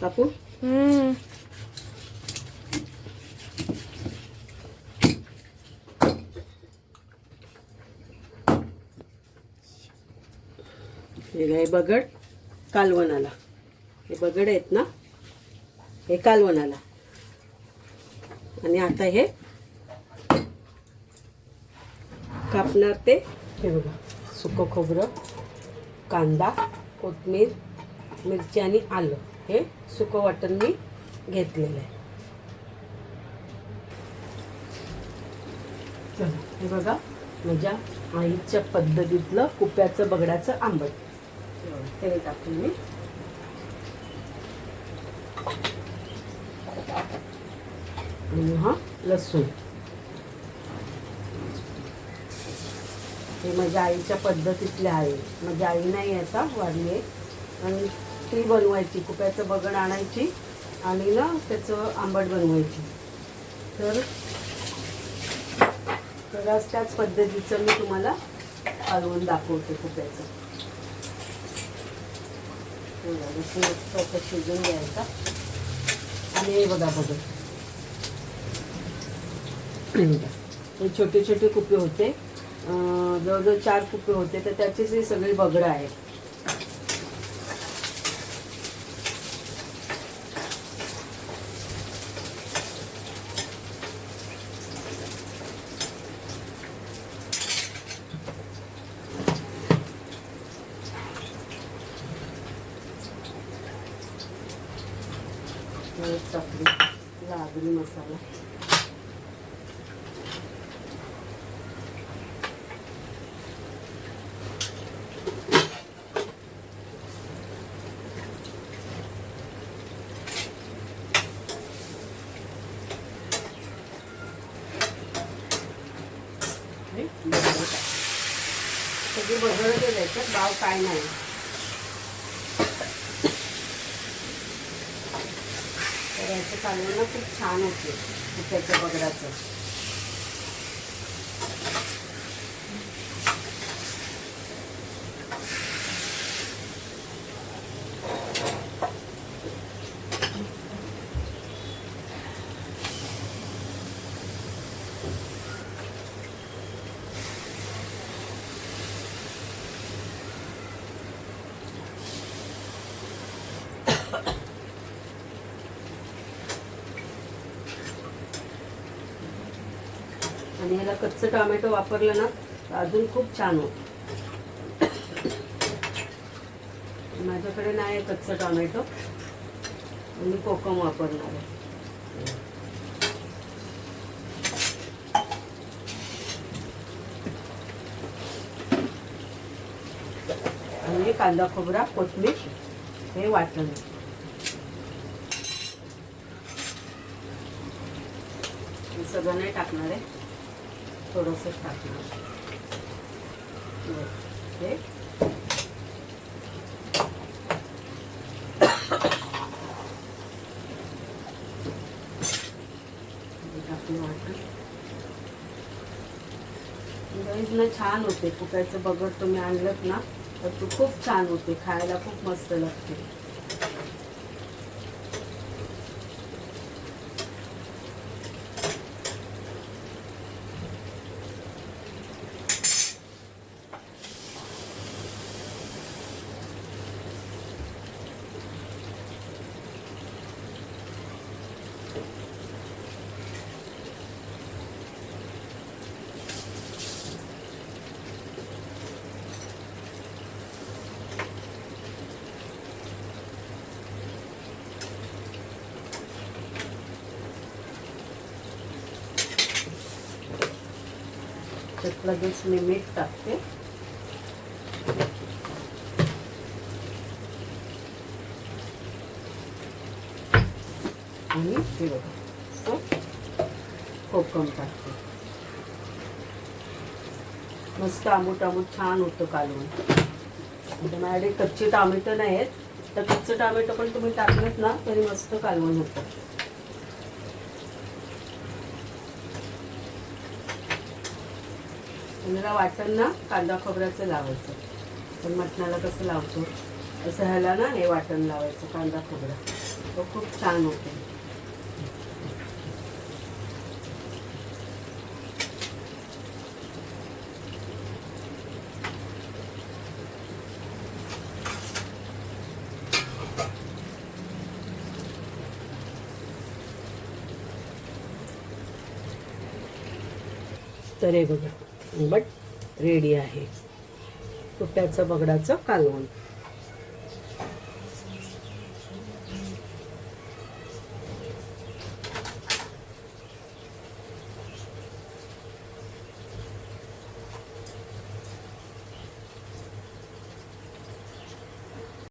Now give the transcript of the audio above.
कापू हम्म. हे बगड कालवणाला. हे बगड आहेत ना? हे कालवणाला. आणि आता हे कापणार ते हे बघा सुकं खोबरं कांदा कोथमीर मिरची आणि आलं. हे सुकं वाटण मी घेतलेलं आहे. चला, हे बघा माझ्या आईच्या पद्धतीतलं कुप्याचं बगड्याचं आंबट. हे टाकून मी. आणि हा लसूण. हे माझ्या आईच्या पद्धतीतले आहे. माझ्या आई नाही आता वाढली आहे. आणि ती बनवायची कुप्याचं बगड आणायची आणि ना त्याचं आंबट बनवायची. तर तर आज त्याच पद्धतीचं मी तुम्हाला हलवून दाखवते कुप्याचं. शिजून घ्यायचा. आणि हे बघा बघा. हे छोटे छोटे कुपे होते. जवळजवळ चार कुपे होते तर त्याचीच ही सगळी बगडं आहेत. हे टाकली लागली मसाला हे बघा. सगळी बघळ त्याच्यात बाव काय नाही तर याचं कालवण खूप छान होते. त्याच्या बगडाचं आणि याला कच्चं टोमॅटो वापरलं ना तर अजून खूप छान होतं. माझ्याकडे नाही आहे कच्चं टोमॅटो. मी कोकम वापरणार आहे. आणि कांदा खोबरा कोथमीर हे वाटण. सगळं नाही टाकणार आहे. थोडस हे टाकलं वाटण ना छान होते. कुकायचं बघत तुम्ही आणलं ना तर तू खूप छान होते. खायला खूप मस्त लागते. त्यात लगेच मी मीठ टाकते. आणि हे बघा कोकम टाकते. मस्त आंबूट आंबूट छान होतं कालवण म्हणजे माझ्याकडे कच्चे टामॅटो नाही आहेत तर कच्चं टामॅटो पण तुम्ही टाकलेत ना तरी मस्त कालवण होतं. मला वाटण ना कांदा खोबऱ्याचं लावायचं. पण मटणाला कसं लावतो? असं ह्याला ना हे वाटण लावायचं कांदा खोबरा. तो खूप छान होतो. तर हे बघा. बट रेडी आहे. कुट्याचं बगडाचं कालवण.